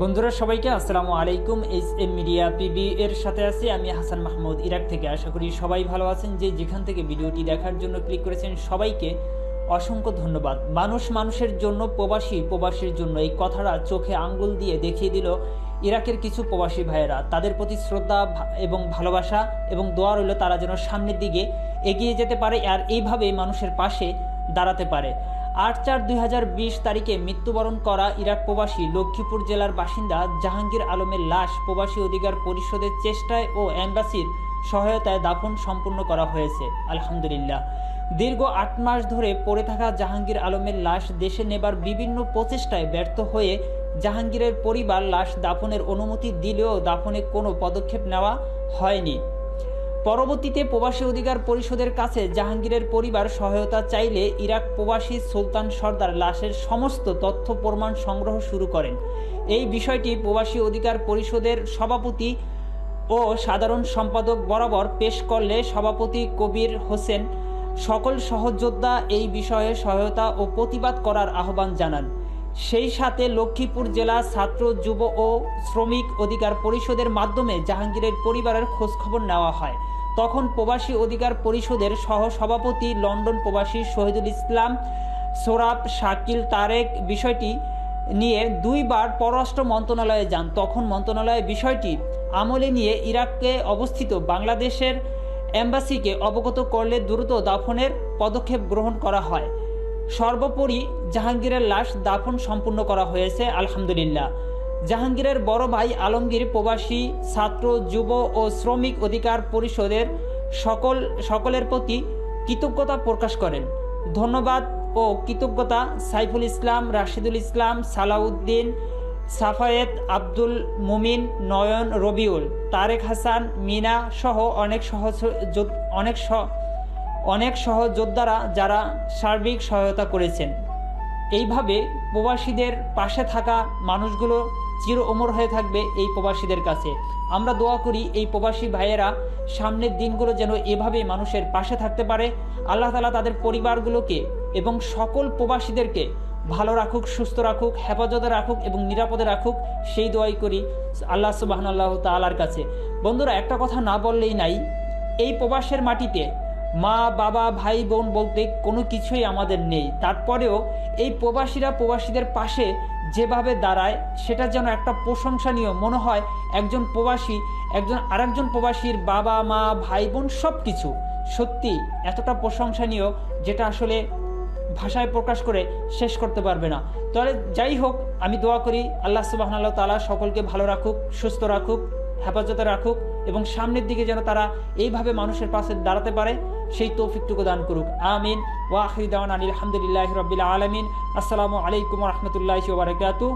বন্ধুরা, সবাইকে আসসালামু আলাইকুম। এইচ এম মিডিয়া পিবি এর সাথে আছি আমি হাসান মাহমুদ ইরাক থেকে। আশা করি সবাই ভালো আছেন। যে যেখান থেকে ভিডিওটি দেখার জন্য ক্লিক করেছেন, সবাইকে অসংখ্য ধন্যবাদ। মানুষ মানুষের জন্য, প্রবাসী প্রবাসীর জন্য এই কথাটা চোখে আঙ্গুল দিয়ে দেখিয়ে দিল ইরাকের কিছু প্রবাসী ভাইয়েরা। তাদের প্রতি শ্রদ্ধা এবং ভালোবাসা এবং দোয়া রইল তারা যেন সামনের দিকে এগিয়ে যেতে পারে আর এইভাবে মানুষের পাশে দাঁড়াতে পারে। আট চার দুই তারিখে মৃত্যুবরণ করা ইরাক প্রবাসী লক্ষ্মীপুর জেলার বাসিন্দা জাহাঙ্গীর আলমের লাশ প্রবাসী অধিকার পরিষদের চেষ্টায় ও অ্যাম্বাসির সহায়তায় দাফন সম্পূর্ণ করা হয়েছে। আলহামদুলিল্লাহ। দীর্ঘ আট মাস ধরে পড়ে থাকা জাহাঙ্গীর আলমের লাশ দেশে নেবার বিভিন্ন প্রচেষ্টায় ব্যর্থ হয়ে জাহাঙ্গীরের পরিবার লাশ দাফনের অনুমতি দিলেও দাফনে কোনো পদক্ষেপ নেওয়া হয়নি। পরবর্তীতে প্রবাসী অধিকার পরিষদের কাছে জাহাঙ্গীরের পরিবার সহায়তা চাইলে ইরাক প্রবাসী সুলতান সর্দার লাশের সমস্ত তথ্য প্রমাণ সংগ্রহ শুরু করেন। এই বিষয়টি প্রবাসী অধিকার পরিষদের সভাপতি ও সাধারণ সম্পাদক বরাবর পেশ করলে সভাপতি কবির হোসেন সকল সহযোদ্ধা এই বিষয়ে সহায়তা ও প্রতিবাদ করার আহ্বান জানান। সেই সাথে লক্ষ্মীপুর জেলা ছাত্র, যুব ও শ্রমিক অধিকার পরিষদের মাধ্যমে জাহাঙ্গীরের পরিবারের খোঁজখবর নেওয়া হয়। তখন প্রবাসী অধিকার পরিষদের সহ সভাপতি লন্ডন প্রবাসী শহীদুল ইসলাম সোরাব শাকিল তারেক বিষয়টি নিয়ে দুইবার পররাষ্ট্র মন্ত্রণালয়ে যান। তখন মন্ত্রণালয় বিষয়টি আমলে নিয়ে ইরাকে অবস্থিত বাংলাদেশের এম্বাসিকে অবগত করলে দ্রুত দাফনের পদক্ষেপ গ্রহণ করা হয়। সর্বোপরি জাহাঙ্গীরের লাশ দাফন সম্পূর্ণ করা হয়েছে, আলহামদুলিল্লাহ। জাহাঙ্গীরের বড় ভাই আলমগীর প্রবাসী, ছাত্র, যুব ও শ্রমিক অধিকার পরিষদের সকল, সকলের প্রতি কৃতজ্ঞতা প্রকাশ করেন। ধন্যবাদ ও কৃতজ্ঞতা সাইফুল ইসলাম, রাশিদুল ইসলাম, সালাউদ্দিন, সাফায়েত আব্দুল মুমিন, নয়ন রবিউল, তারেক হাসান, মিনা সহ অনেক সহ অনেক অনেক সহযোদ্ধারা যারা সার্বিক সহায়তা করেছেন। এইভাবে প্রবাসীদের পাশে থাকা মানুষগুলো চির অমর হয়ে থাকবে এই প্রবাসীদের কাছে। আমরা দোয়া করি এই প্রবাসী ভাইয়েরা সামনের দিনগুলো যেন এভাবে মানুষের পাশে থাকতে পারে। আল্লাহ তালা তাদের পরিবারগুলোকে এবং সকল প্রবাসীদেরকে ভালো রাখুক, সুস্থ রাখুক, হেফাজতে রাখুক এবং নিরাপদে রাখুক, সেই দোয়াই করি আল্লাহ সুবাহন আল্লাহ তালার কাছে। বন্ধুরা, একটা কথা না বললেই নাই, এই প্রবাসের মাটিতে মা, বাবা, ভাই, বোন বলতে কোনো কিছুই আমাদের নেই। তারপরেও এই প্রবাসীরা প্রবাসীদের পাশে যেভাবে দাঁড়ায়, সেটা যেন একটা প্রশংসনীয় মনে হয় একজন প্রবাসী, একজন আরেকজন প্রবাসীর বাবা, মা, ভাই, বোন সব কিছু সত্যি, এতটা প্রশংসনীয় যেটা আসলে ভাষায় প্রকাশ করে শেষ করতে পারবে না। তাহলে যাই হোক, আমি দোয়া করি আল্লাহ সুবাহ তালা সকলকে ভালো রাখুক, সুস্থ রাখুক, হেফাজতে রাখুক এবং সামনের দিকে যেন তারা এইভাবে মানুষের পাশে দাঁড়াতে পারে, সেই তৌফিকটুকু দান করুক। আমিন। ওয়াহিদান আলী আলহামদুলিল্লাহ রবিল আলমিন। আসসালামু আলাইকুম রহমতুল্লাহ বারকাতু